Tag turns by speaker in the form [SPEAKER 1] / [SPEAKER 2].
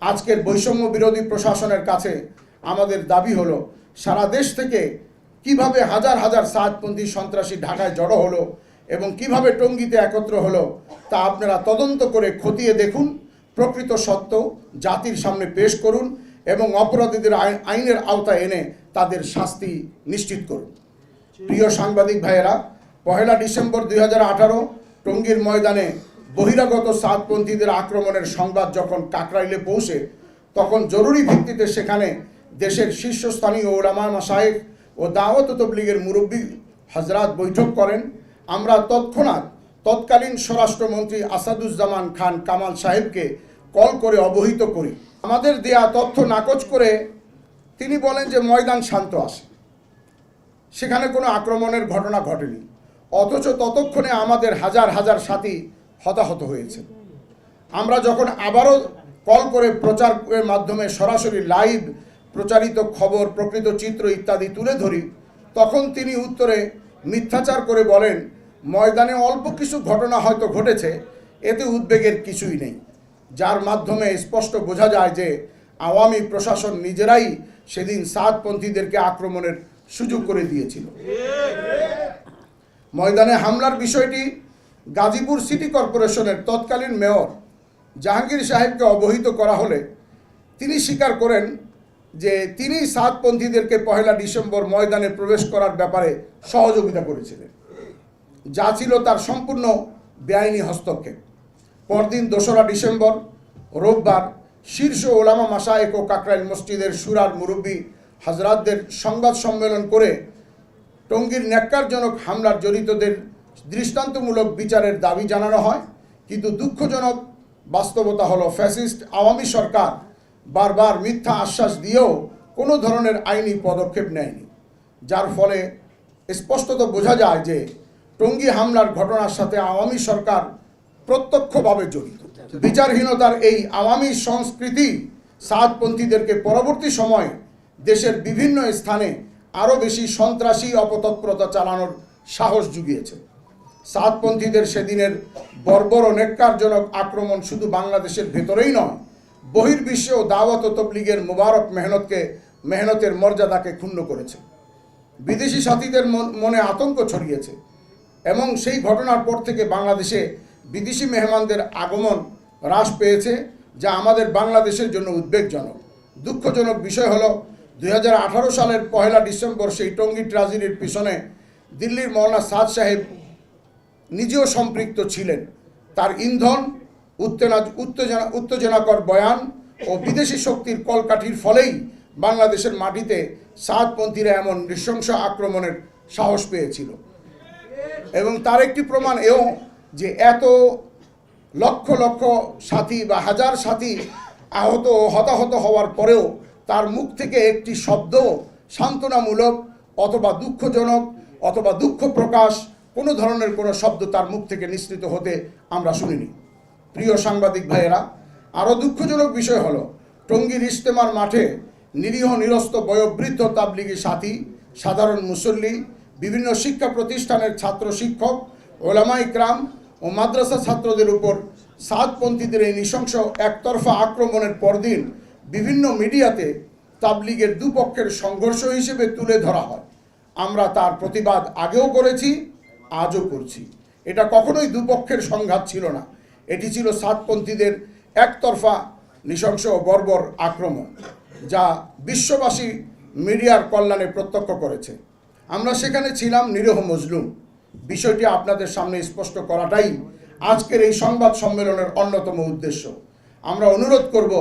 [SPEAKER 1] আজকের বৈষম্য বিরোধী প্রশাসনের কাছে আমাদের দাবি হলো, সারা দেশ থেকে কীভাবে হাজার হাজার সাতপন্থী সন্ত্রাসী ঢাকায় জড়ো হলো এবং কীভাবে টঙ্গিতে একত্র হলো, তা আপনারা তদন্ত করে খতিয়ে দেখুন, প্রকৃত সত্য জাতির সামনে পেশ করুন এবং অপরাধীদের আইন- আইনের আওতায় এনে তাদের শাস্তি নিশ্চিত করুন। প্রিয় সাংবাদিক ভাইয়েরা, পহেলা ডিসেম্বর দুই হাজার আঠারো টঙ্গীর ময়দানে বহিরাগত সাতপন্থীদের আক্রমণের সংবাদ যখন কাকরাইলে পৌঁছে, তখন জরুরি ভিত্তিতে সেখানে দেশের শীর্ষস্থানীয় ওলামা মাসায়েক ও দাওয়াত তবলিগের মুরব্বী হজরত বৈঠক করেন। আমরা তৎক্ষণাৎ তৎকালীন স্বরাষ্ট্রমন্ত্রী আসাদুজ্জামান খান কামাল সাহেবকে কল করে অবহিত করি। আমাদের দেয়া তথ্য নাকচ করে তিনি বলেন যে ময়দান শান্ত আসে সেখানে কোনো আক্রমণের ঘটনা ঘটেনি। অথচ ততক্ষণে আমাদের হাজার হাজার সাথী হতাহত হয়েছে আমরা যখন আবারও কল করে প্রচারের মাধ্যমে সরাসরি লাইভ প্রচারিত খবর, প্রকৃত চিত্র ইত্যাদি তুলে ধরি, তখন তিনি উত্তরে মিথ্যাচার করে বলেন, ময়দানে অল্প কিছু ঘটনা হয়তো ঘটেছে, এতে উদ্বেগের কিছুই নেই। যার মাধ্যমে স্পষ্ট বোঝা যায় যে আওয়ামী প্রশাসন নিজেরাই সেদিন সাতপন্থীদেরকে আক্রমণের সুযোগ করে দিয়েছিল। ময়দানে হামলার বিষয়টি গাজীপুর সিটি কর্পোরেশনের তৎকালীন মেয়র জাহাঙ্গীর সাহেবকে অবহিত করা হলে তিনি স্বীকার করেন যে তিনি সাতপন্থীদেরকে পহেলা ডিসেম্বর ময়দানে প্রবেশ করার ব্যাপারে সহযোগিতা করেছিলেন। যা ছিল তার সম্পূর্ণ বেআইনি হস্তক্ষেপ। পরদিন দোসরা ডিসেম্বর, রোববার, শীর্ষ ওলামা মাসায়েক ও কাকরাইল মসজিদের সুরার মুরব্বী হাজরাতদের সংবাদ সম্মেলন করে টঙ্গীর ন্যাক্কারজনক হামলার জড়িতদের দৃষ্টান্তমূলক বিচারের দাবি জানানো হয়, কিন্তু দুঃখজনক বাস্তবতা হলো ফ্যাসিস্ট আওয়ামী সরকার বারবার মিথ্যা আশ্বাস দিয়েও কোনো ধরনের আইনি পদক্ষেপ নেয়নি। যার ফলে স্পষ্টত বোঝা যায় যে টঙ্গী হামলার ঘটনার সাথে আওয়ামী সরকার প্রত্যক্ষভাবে জড়িত। বিচারহীনতার এই আওয়ামী সংস্কৃতি সাতপন্থীদেরকে পরবর্তী সময়ে দেশের বিভিন্ন স্থানে আরও বেশি সন্ত্রাসী, অপতৎপরতা চালানোর সাহস জুগিয়েছে। সাতপন্থীদের সেদিনের বর্বর ও আক্রমণ শুধু বাংলাদেশের ভেতরেই নয় বহির্বিশ্বেও দাওয়াত ও তবলিগের মুবারক মেহনতকে, মেহনতের মর্যাদাকে ক্ষুণ্ণ করেছে। বিদেশি সাথীদের মন- মনে আতঙ্ক ছড়িয়েছে। এবং সেই ঘটনার পর থেকে বাংলাদেশে বিদেশি মেহমানদের আগমন হ্রাস পেয়েছে, যা আমাদের বাংলাদেশের জন্য উদ্বেগজনক। দুঃখজনক বিষয় হলো, দুই হাজার আঠারো সালের পহেলা ডিসেম্বর সেই টঙ্গী ট্রাজেডির পিছনে দিল্লির মৌলানা সাদ সাহেব নিজেও সম্পৃক্ত ছিলেন। তার ইন্ধন উত্তেনা উত্তেজনা উত্তেজনাকর বয়ান ও বিদেশি শক্তির কলকাঠির ফলেই বাংলাদেশের মাটিতে সাতপন্থীরা এমন নৃশংস আক্রমণের সাহস পেয়েছিল। এবং তার একটি প্রমাণ এও যে এত লক্ষ লক্ষ সাথী বা হাজার সাথী আহত ও হতাহত হওয়ার পরেও তার মুখ থেকে একটি শব্দ সান্ত্বনামূলক অথবা দুঃখজনক অথবা দুঃখ প্রকাশ কোনো ধরনের কোনো শব্দ তার মুখ থেকে নিঃসৃত হতে আমরা শুনিনি। প্রিয় সাংবাদিক ভাইয়েরা, আরও দুঃখজনক বিষয় হলো, টঙ্গীর ইজতেমার মাঠে নিরীহ, নিরস্ত, বয়োবৃদ্ধ তাবলিগি সাথী, সাধারণ মুসল্লি, বিভিন্ন শিক্ষা প্রতিষ্ঠানের ছাত্র শিক্ষক, ওলামা ইকরাম ও মাদ্রাসা ছাত্রদের উপর সাতপন্থীদের এই নৃশংস একতরফা আক্রমণের পরদিন বিভিন্ন মিডিয়াতে তাবলিগের দুপক্ষের সংঘর্ষ হিসেবে তুলে ধরা হয়। আমরা তার প্রতিবাদ আগেও করেছি আজও করছি। এটা কখনোই দুপক্ষের সংঘাত ছিল না। এটি ছিল সাতপন্থীদের একতরফা, নৃশংস বর্বর আক্রমণ, যা বিশ্ববাসী মিডিয়ার কল্যাণে প্রত্যক্ষ করেছে। আমরা সেখানে ছিলাম নিরীহ মজলুম। বিষয়টি আপনাদের সামনে স্পষ্ট করাটাই আজকের এই সংবাদ সম্মেলনের অন্যতম উদ্দেশ্য। আমরা অনুরোধ করব